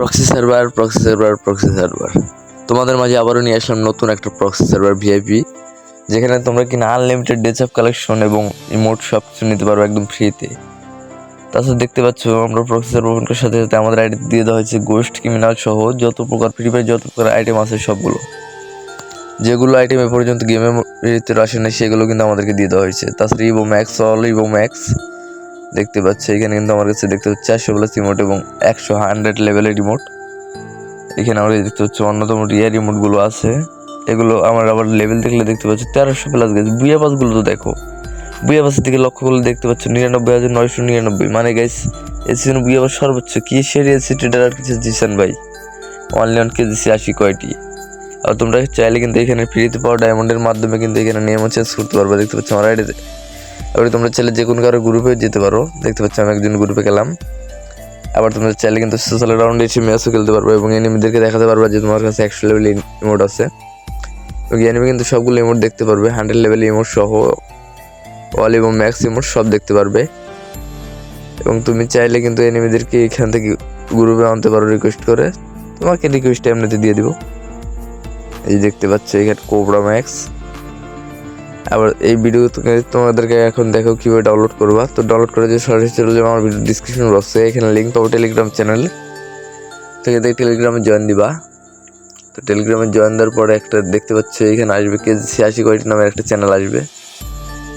Proxy server proxy server proxy server তোমাদের মাঝে আবারও নিয়ে আসলাম নতুন একটা প্রক্সি সার্ভার ভিআইপি যেখানে তোমরা কিনা আনলিমিটেড ডেস অফ কালেকশন এবং ইমোট সব কিছু নিতে পারো একদম ফ্রিতে তাছাড়া দেখতে পাচ্ছ, আমরা প্রক্সি সার্ভার ওপেন করার সাথে সাথে আমাদের আইডি দিয়ে দেওয়া হয়েছে গোস্ট ক্রিমিনাল সহ যত প্রকার ফ্রি ফায়ার যত প্রকার আইটেম আছে সবগুলো। যেগুলো আইটেম এ পর্যন্ত ভিতরে আসে না সেগুলো কিন্তু আমাদেরকে দিয়ে দেওয়া হয়েছে। তাছাড়া Evo max all Evo max দেখতে পাচ্ছি, এখানে কিন্তু আমার কাছে দেখতে পাচ্ছি চারশো প্লাস রিমোট এবং একশো হান্ড্রেড লেভেলের রিমোট এখানে আমরা দেখতে পাচ্ছি অন্যতম রিয়ার রিমোটগুলো আছে। এগুলো আমার আবার লেভেল দেখলে দেখতে পাচ্ছি তেরোশো প্লাস গেছে বুয়া বাসগুলো তো দেখো। বুয়া বাসের দিকে লক্ষ্য করলে দেখতে পাচ্ছি নিরানব্বই হাজার নয়শো নিরানব্বই। মানে গাইস এই সিজন বুয়া বাস সর্বোচ্চ কি সেরি এসি ট্রেডার আর কিছু দিচ্ছেন ভাই? অনলি অন কেজি আশি কয়টি? আর তোমরা চাইলে কিন্তু এখানে ফ্রিতে পাওয়া ডায়মন্ডের মাধ্যমে কিন্তু এখানে নিয়ম চেঞ্জ করতে পারবে। দেখতে পাচ্ছি আমার আইডিতে এবারে তোমরা চাইলে যে কোনো কারও গ্রুপে যেতে পারো। দেখতে পাচ্ছি আমি একজন গ্রুপে গেলাম। আবার তোমরা চাইলে কিন্তু সোশ্যাল রাউন্ডে এসে ম্যাচও খেলতে পারবে এবং এনিমিদেরকে দেখাতে পারবে যে তোমার কাছে একশো লেভেল ইমোট আছে। এবং এনিমি কিন্তু সবগুলো ইমোট দেখতে পারবে। হান্ড্রেড লেভেল ইমোট সহ অল এবং ম্যাক্স ইমোট সব দেখতে পারবে। এবং তুমি চাইলে কিন্তু এনিমিদেরকে এখান থেকে গ্রুপে আনতে পারো রিকোয়েস্ট করে। তোমাকে রিকোয়েস্ট এমনিতে দিয়ে দিব। এই দেখতে পাচ্ছ, এখানে কোবরা ম্যাক্স আবার এই ভিডিও তোমাদেরকে এখন দেখো কীভাবে ডাউনলোড করবা। তো ডাউনলোড করে যে সরাসরি চলে যাবে আমার ভিডিও ডিসক্রিপশন বক্সে এখানে লিঙ্ক পাবো টেলিগ্রাম চ্যানেল থেকে দেখে টেলিগ্রামে জয়েন দিবা। তো টেলিগ্রামে জয়েন দেওয়ার পরে একটা দেখতে পাচ্ছ, এখানে আসবে কে? ছিয়াশি কোয়ালিটি নামের একটা চ্যানেল আসবে।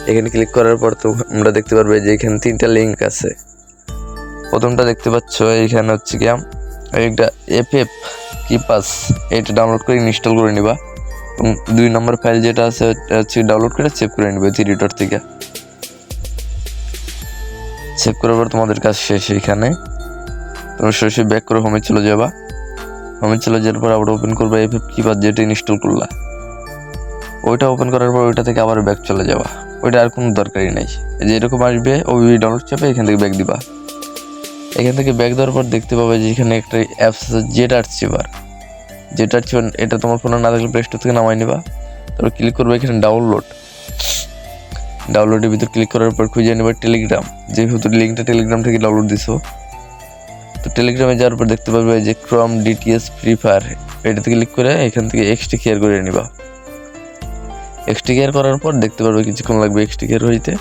এখানে ক্লিক করার পর তো আমরা দেখতে পারবে যে এখানে তিনটা লিঙ্ক আছে। প্রথমটা দেখতে পাচ্ছ এইখানে হচ্ছে কি একটা এফ এফ কি পাস এটা ডাউনলোড করে ইনস্টল করে নিবা। দুই নম্বর ফাইল যেটা আছে হচ্ছে ডাউনলোড করে সেভ করে নিবে ডট থেকে। সেভ করার পর তোমাদের কাজ শেষ এখানে। তোমরা সরাসরি ব্যাক করে হোমে চলে যাবা। হোমে চলে যাওয়ার পর আবার ওপেন করবা এফ এফ কিপার যেটা ইনস্টল করলা। ওইটা ওপেন করার পর ওইটা থেকে আবার ব্যাক চলে যাবা। ওইটা আর কোনো দরকারই নেই। যে এরকম আসবে, ওই ডাউনলোড চাপে এখান থেকে ব্যাক দিবা। এখান থেকে ব্যাক দেওয়ার পর দেখতে পাবে যে এখানে একটা অ্যাপস আছে জেট আর্চিভার জেট আর্চিভার এটা তোমার ফোনে না থাকলে প্লে স্টোর থেকে নামাই নিবা। তারপর ক্লিক করবে এখানে ডাউনলোড ডাউনলোডের ভিতর ক্লিক করার পর খুঁজে নেবা টেলিগ্রাম যেহেতু লিঙ্কটা টেলিগ্রাম থেকে ডাউনলোড দিছো। তো টেলিগ্রামে যাওয়ার পর দেখতে পারবে যে ক্রম ডিটিএস ফ্রি ফায়ার এটাতে ক্লিক করে এখান থেকে এক্সটি কেয়ার করে নিবা। এক্সটি কেয়ার করার পর দেখতে পারবে কিছুক্ষণ লাগবে এক্সটি কেয়ার হইতে।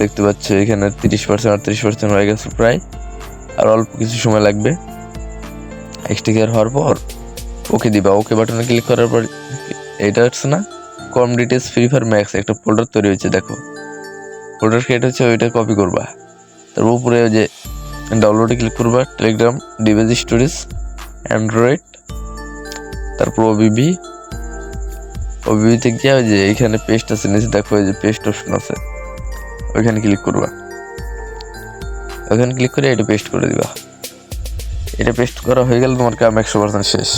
দেখতে পাচ্ছ এখানে তিরিশ পার্সেন্ট আটত্রিশ পার্সেন্ট হয়ে গেছে প্রায়। আর অল্প কিছু সময় লাগবে। এক্সটি কেয়ার হওয়ার পর ওকে দিবা, ওকে বাটনে ক্লিক করার পর এটা হচ্ছে না? Com details free fire max একটা ফোল্ডার তৈরি হয়েছে, দেখো। ফোল্ডার ক্রিয়েট হচ্ছে, ওইটা কপি করবা। তারপর উপরে যে ডাউনলোডে ক্লিক করবা টেলিগ্রাম ডিভাইস স্টোরেজ অ্যান্ড্রয়েড তারপর ওবিবি ওবিবিতে গিয়ে ওই যে এখানে পেস্ট আছে, নিচে দেখো ওই যে পেস্ট অপশন আছে। ওইখানে ক্লিক করবা। ওইখানে ক্লিক করে এটা পেস্ট করে দিবা। এটা পেস্ট করা হয়ে গেলে তোমার কাম একশো পার্সেন্ট শেষ।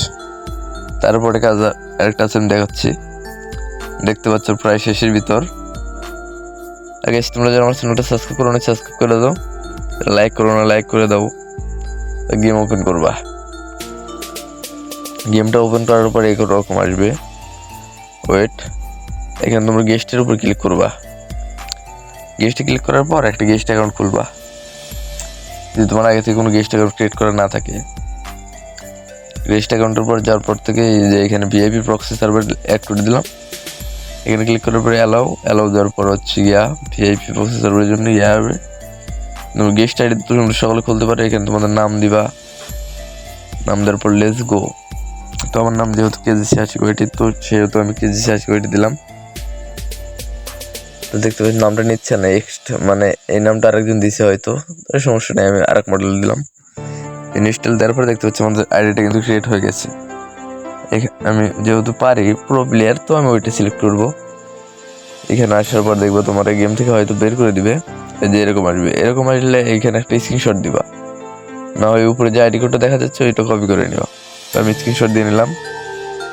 তারপরে কাজ আরেকটা আছে দেখাচ্ছি। দেখতে পাচ্ছ প্রায় শেষের ভিতর। আগে তোমরা যারা আমার চ্যানেলটা সাবস্ক্রাইব করো না সাবস্ক্রাইব করে দাও। লাইক করো না লাইক করে দাও। গেম ওপেন করবা। গেমটা ওপেন করার পরে রকম আসবে। ওয়েট এখানে তোমরা গেস্টের উপর ক্লিক করবা। গেস্টে ক্লিক করার পর একটা গেস্ট অ্যাকাউন্ট খুলবা। যদি তোমার আগে থেকে কোনো গেস্ট অ্যাকাউন্ট ক্রিয়েট করা না থাকে গেস্ট অ্যাকাউন্টের পর যাওয়ার পর থেকে যে এখানে ভিআইপি প্রক্সি সার্ভার অ্যাড করে দিলাম। এখানে ক্লিক করার পরে অ্যালাউ অ্যালাউ দেওয়ার পর হচ্ছে ইয়া ভিআইপি প্রক্সি সার্ভারের জন্য ইয়া হবে। তুমি গেস্ট আইডি তো তোমরা সকলে খুলতে পারো, এখানে তোমাদের নাম দিবা। নাম দেওয়ার পর লেস গো তো আমার নাম যেহেতু কেজি ছিয়াশি কোয়েটি তো সেহেতু আমি কেজি ছিয়াশি কোয়েটি দিলাম। তো দেখতে পাচ্ছি নামটা নিচ্ছে না নেক্সট মানে এই নামটা আরেকজন দিছে হয়তো সমস্যা নেই, আমি আরেক মডেল দিলাম। ইনস্টল দেওয়ার পরে দেখতে পাচ্ছি আমাদের আইডিটা কিন্তু ক্রিয়েট হয়ে গেছে। আমি যেহেতু পারি প্রো প্লেয়ার তো আমি ওইটা সিলেক্ট করব। এখানে আসার পর দেখব তোমার এই গেম থেকে হয়তো বের করে দিবে। যে এরকম আসবে। এরকম আসলে এইখানে একটা স্ক্রিনশট দিবা। না হয় উপরে যে আইডি কোডটা দেখা যাচ্ছে, ওইটা কপি করে নিবা। তো আমি স্ক্রিনশট দিয়ে নিলাম।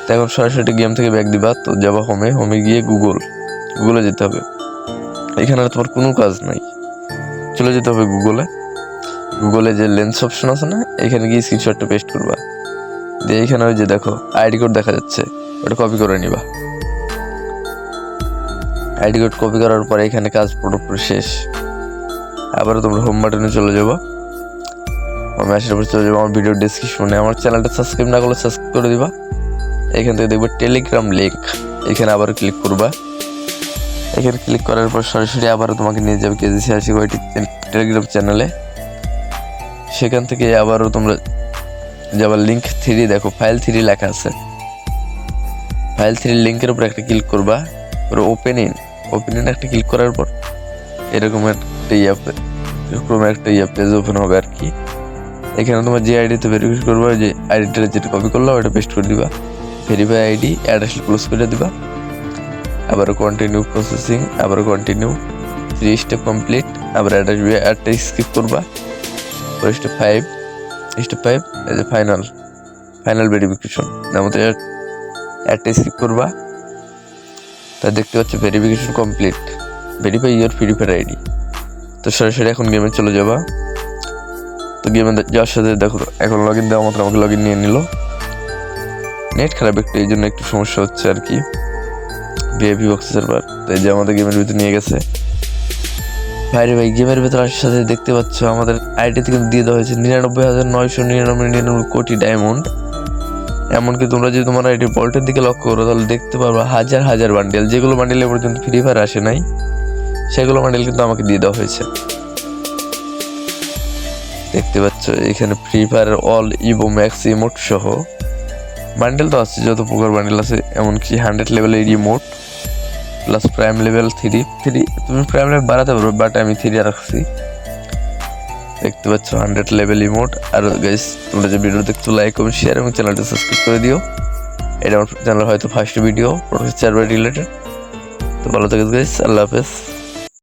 তো এখন সরাসরি গেম থেকে ব্যাক দিবা। তো যাবা হোমে হোমে গিয়ে গুগল গুগলে যেতে হবে। এখানে তোমার কোনো কাজ নাই। চলে যেতে হবে গুগলে গুগলে যে লেন্স অপশন আছে না, এখানে গিয়ে স্ক্রিনশটটা পেস্ট করবা। দিয়ে এখানে ওই যে দেখো আইডি কোড দেখা যাচ্ছে, ওটা কপি করে নিবা। আইডি কোড কপি করার পরে এখানে কাজ পুরোপুরি শেষ। আবারও তোমরা হোম বাটনে চলে যাব। আমি আসার পর চলে যাব, আমার ভিডিও ডিসক্রিপশনে আমার চ্যানেলটা সাবস্ক্রাইব না করলে সাবস্ক্রাইব করে দিবা। এখান থেকে দেখবে টেলিগ্রাম লিঙ্ক এখানে আবার ক্লিক করবা। এখানে ক্লিক করার পর সরাসরি আবারও তোমাকে নিয়ে যাবে কেজিসি আশি ওয়াইটি টেলিগ্রাম চ্যানেলে সেখান থেকে আবারও তোমরা যাবার লিঙ্ক থ্রি দেখো ফাইল থ্রি লেখা আছে। ফাইল থ্রি লিঙ্কের উপর একটা ক্লিক করবা, ওর ওপেন ইন ওপেন ইন একটা ক্লিক করার পর এরকম একটা ইয়া এরকম একটা ইয়া পেজ ওপেন হবে আর কি। এখানে তোমার যে আইডিতে ভেরিফাই করবে যে আইডিটা যেটা কপি করল ওটা পেস্ট করে দিবা। ভেরিফাই আইডি অ্যাড আসলে ক্লোজ করে দিবা। আবার কন্টিনিউ প্রসেসিং আবার কন্টিনিউ থ্রি স্টেপ কমপ্লিট আবার অ্যাড আসবে অ্যাডটা স্কিপ করবা। স্টেপ ফাইভ স্টেপ ফাইভ এই যে ফাইনাল ফাইনাল ভেরিফিকেশন আমাদের অ্যাডটা স্কিপ করবা, তা দেখতে পাচ্ছ verification complete verify your free fire ID তো সরাসরি এখন গেমে চলে যাবা। তো গেমে যাওয়ার সাথে দেখো, এখন লগ ইন দেওয়া মাত্র আমাকে লগ ইন নিয়ে নিল। নেট খারাপ একটু, এই জন্য একটু সমস্যা হচ্ছে আর কি। ভিআইপি বক্স সার্ভার তো এই যে আমাদের গেমের ভিতরে নিয়ে গেছে। ভাইরে ভাই গেমের ভিতরে আসার সাথে দেখতে পাচ্ছ আমাদের আইডি থেকে দিয়ে দেওয়া হয়েছে নিরানব্বই হাজার নয়শো নিরানব্বই নিরানব্বই কোটি ডায়মন্ড এমনকি তোমরা যদি তোমার আইডি বল্টের দিকে লক্ষ্য করো, তাহলে দেখতে পারবে হাজার হাজার বান্ডেল যেগুলো বান্ডেল পর্যন্ত ফ্রি ফায়ার আসে নাই, সেগুলো বান্ডেল কিন্তু আমাকে দিয়ে দেওয়া হয়েছে। দেখতে পাচ্ছ, এখানে free fire all Evo max emote সহ। বান্ডেল তো আছে, যত প্রকার বান্ডেল আছে, এমনকি হান্ড্রেড লেভেলের emote plus prime level three three তুমি প্রাইম লেভেল বাড়াতে পারবে বাট আমি থ্রি রাখছি। দেখতে পাচ্ছ হান্ড্রেড লেভেল ইমোট আর গাইস তোমরা যে ভিডিও দেখছ লাইক কমেন্ট শেয়ার এবং চ্যানেলটা সাবস্ক্রাইব করে দিও। এটা আমার চ্যানেল হয়তো ফার্স্ট ভিডিও প্রফেসর রিলেটেড তো ভালো থাকে গাইস আল্লাহ হাফেজ।